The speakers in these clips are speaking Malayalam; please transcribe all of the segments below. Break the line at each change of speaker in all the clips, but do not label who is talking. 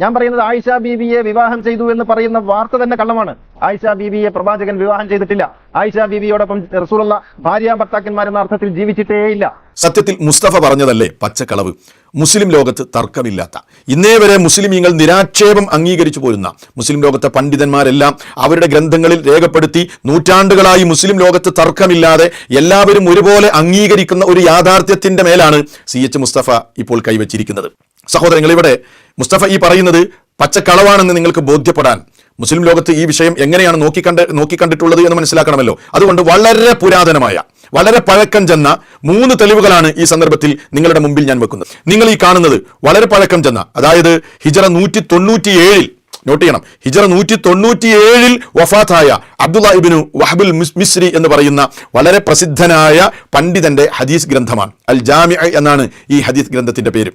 ഞാൻ പറയുന്നത് ആയിഷ ബിബിയെ വിവാഹം ചെയ്തു എന്ന് പറയുന്ന വാർത്ത തന്നെ കള്ളമാണ്. ആയിഷ ബിബിയെ പ്രവാചകൻ വിവാഹം ചെയ്തിട്ടില്ല. ആയിഷ ബീബിയോടൊപ്പം റസൂലുള്ള ഭാര്യ ഭർത്താക്കന്മാരെന്ന അർത്ഥത്തിൽ ജീവിച്ചിട്ടേയില്ല
സത്യത്തിൽ മുസ്തഫ പറഞ്ഞതല്ലേ പച്ചക്കളവ്? മുസ്ലിം ലോകത്ത് തർക്കമില്ലാത്ത ഇന്നേ വരെ മുസ്ലിമീങ്ങൾ നിരാക്ഷേപം അംഗീകരിച്ചു പോരുന്ന മുസ്ലിം ലോകത്തെ പണ്ഡിതന്മാരെല്ലാം അവരുടെ ഗ്രന്ഥങ്ങളിൽ രേഖപ്പെടുത്തി നൂറ്റാണ്ടുകളായി മുസ്ലിം ലോകത്ത് തർക്കമില്ലാതെ എല്ലാവരും ഒരുപോലെ അംഗീകരിക്കുന്ന ഒരു യാഥാർത്ഥ്യത്തിന്റെ മേലാണ് സി എച്ച് മുസ്തഫ ഇപ്പോൾ കൈവച്ചിരിക്കുന്നത്. സഹോദരങ്ങൾ ഇവിടെ മുസ്തഫ ഈ പറയുന്നത് പച്ചക്കളവാണെന്ന് നിങ്ങൾക്ക് ബോധ്യപ്പെടാൻ. മുസ്ലിം ലോകത്ത് ഈ വിഷയം എങ്ങനെയാണ് നോക്കിക്കണ്ട് നോക്കിക്കണ്ടിട്ടുള്ളത് എന്ന് മനസ്സിലാക്കണമല്ലോ. അതുകൊണ്ട് വളരെ പുരാതനമായ വളരെ പഴക്കം ചെന്ന മൂന്ന് തെളിവുകളാണ് ഈ സന്ദർഭത്തിൽ നിങ്ങളുടെ മുമ്പിൽ ഞാൻ വെക്കുന്നത്. നിങ്ങൾ ഈ കാണുന്നത് വളരെ പഴക്കം ചെന്ന അതായത് ഹിജറ നൂറ്റി തൊണ്ണൂറ്റിയേഴിൽ നോട്ട് ചെയ്യണം ഹിജറ നൂറ്റി തൊണ്ണൂറ്റിയേഴിൽ വഫാത്തായ അബ്ദുള്ള ഇബിനു വഹബുൽ മിസ്- മിസ്രി എന്ന് പറയുന്ന വളരെ പ്രസിദ്ധനായ പണ്ഡിതന്റെ ഹദീസ് ഗ്രന്ഥമാണ്. അൽ ജാമി എന്നാണ് ഈ ഹദീസ് ഗ്രന്ഥത്തിന്റെ പേര്.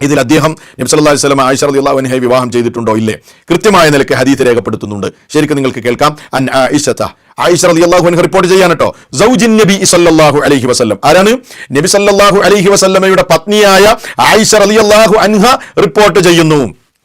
ഇതിൽ അദ്ദേഹം നബി സല്ലല്ലാഹു അലൈഹി വസല്ലം ആയിഷ റളിയല്ലാഹു അൻഹയെ വിവാഹം ചെയ്തിട്ടുണ്ടോ ഇല്ലേ? കൃത്യമായ നിലയ്ക്ക് ഹദീത്ത് രേഖപ്പെടുത്തുന്നുണ്ട്. ശരിക്കും നിങ്ങൾക്ക് കേൾക്കാം. അൻ ആയിഷത. ആയിഷ റളിയല്ലാഹു അൻഹ റിപ്പോർട്ട് ചെയ്യാൻ കേട്ടോ. നബി സല്ലല്ലാഹു അലൈഹി വസല്ലം. ആരാണ്? നബി സല്ലല്ലാഹു അലൈഹി വസല്ലമയുടെ പത്നിയായ ആയിഷ റളിയല്ലാഹു അൻഹ റിപ്പോർട്ട് ചെയ്യുന്നു.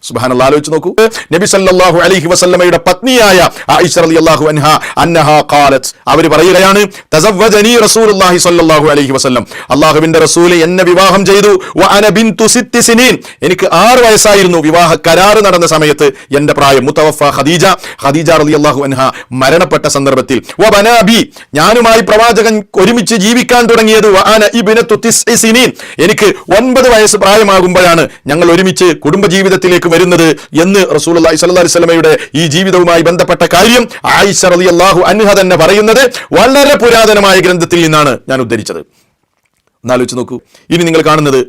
സുബ്ഹാനല്ലാഹ് ആലോചിച്ച് നോക്കൂ. നബി സല്ലല്ലാഹു അലൈഹി വസല്ലമയുടെ പത്നിയായ ആയിഷ റളിയല്ലാഹു അൻഹ അന്നഹ ഖാലത്ത്. അവർ പറയുകയാണ് തസവ്വജനി റസൂലുള്ളാഹി സല്ലല്ലാഹു അലൈഹി വസല്ലം. അല്ലാഹുവിന്റെ റസൂൽ എന്നെ വിവാഹം ചെയ്തു. വഅന അന ബിന്തു സിത്തി സിനീൻ. എനിക്ക് ആറ് വയസ്സായിരുന്നു വിവാഹ കരാറ് നടന്ന സമയത്ത് എന്റെ പ്രായം. മുത്തവഫ ഖദീജ. ഖദീജ റളിയല്ലാഹു അൻഹ മരണപ്പെട്ട സന്ദർഭത്തിൽ. വബനാബി ഞാനുമായി പ്രവാചകൻ ഒരുമിച്ച് ജീവിക്കാൻ തുടങ്ങിയത് വഅന ഇബ്നതു തിസ്ഇ സിനീൻ. എനിക്ക് ഒൻപത് വയസ്സ് പ്രായമാകുമ്പോഴാണ് ഞങ്ങൾ ഒരുമിച്ച് കുടുംബജീവിതത്തിലേക്ക് വരുന്നത് എന്ന് റസൂലുള്ളാഹി സ്വല്ലല്ലാഹി അലൈഹി സ്വലമയുടെ ഈ ജീവിതവുമായി ബന്ധപ്പെട്ട കാര്യം ആയിഷ അള്ളാഹു അൻഹ തന്നെ പറയുന്നത് വളരെ പുരാതനമായ ഗ്രന്ഥത്തിൽ നിന്നാണ് ഞാൻ ഉദ്ധരിച്ചത്. എന്നാലോചിച്ച് നോക്കൂ. ഇനി നിങ്ങൾ കാണുന്നത്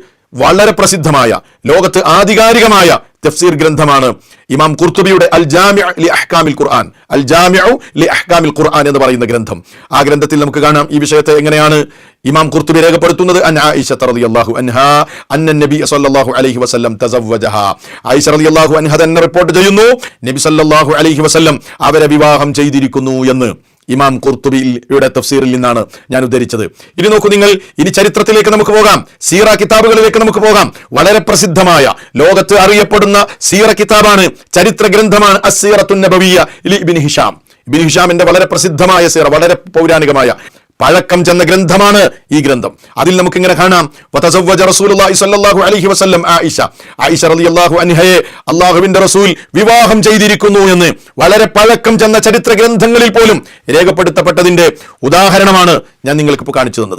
വളരെ പ്രസിദ്ധമായ ലോകത്ത് ആധികാരികമായ തഫ്സീർ ഗ്രന്ഥമാണ്. ഇമാം കുർത്തുബിയുടെ അൽ ജാമിഅ ലി അഹ്കാമിൽ ഖുർആൻ. അൽ ജാമിഉ ലി അഹ്കാമിൽ ഖുർആൻ എന്ന് പറയുന്ന ഗ്രന്ഥം. ആ ഗ്രന്ഥത്തിൽ നമുക്ക് കാണാം ഈ വിഷയത്തെ എങ്ങനെയാണ് ഇമാം കുർത്തുബി രേഖപ്പെടുത്തുന്നത്. അൻ ആയിഷ റളിയല്ലാഹു അൻഹാ അന്ന നബി സല്ലല്ലാഹു അലൈഹി വസല്ലം തസവ്വജഹ. ആയിഷ റളിയല്ലാഹു അൻഹ തന്നെ റിപ്പോർട്ട് ചെയ്യുന്നു. നബി സല്ലല്ലാഹു അലൈഹി വസല്ലം അവരെ വിവാഹം ചെയ്തിരിക്കുന്നു എന്ന്. ഇമാം കുർത്തുബിയുടെ തഫ്സീറിൽ നിന്നാണ് ഞാൻ ഉദ്ധരിച്ചത്. ഇനി നോക്കൂ നിങ്ങൾ ഇനി ചരിത്രത്തിലേക്ക് നമുക്ക് പോകാം. സീറ കിതാബുകളിലേക്ക് നമുക്ക് പോകാം. വളരെ പ്രസിദ്ധമായ ലോകത്ത് അറിയപ്പെടുന്ന സീറ കിതാബാണ് ചരിത്ര ഗ്രന്ഥമാണ് ലി ഇബ്നു ഹിഷാം. ഇബ്നു ഹിഷാമിന്റെ വളരെ പ്രസിദ്ധമായ സീറ വളരെ പൗരാണികമായ പഴക്കം ചെന്ന ഗ്രന്ഥമാണ് ഈ ഗ്രന്ഥം. അതിൽ നമുക്ക് ഇങ്ങനെ കാണാം ആയിഷ. ആയിഷ അൻഹയെ അല്ലാഹുവിന്റെ റസൂൽ വിവാഹം ചെയ്തിരിക്കുന്നു എന്ന് വളരെ പഴക്കം ചെന്ന ചരിത്ര ഗ്രന്ഥങ്ങളിൽ പോലും രേഖപ്പെടുത്തപ്പെട്ടതിന്റെ ഉദാഹരണമാണ് ഞാൻ നിങ്ങൾക്ക് ഇപ്പോൾ കാണിച്ചു തന്നത്.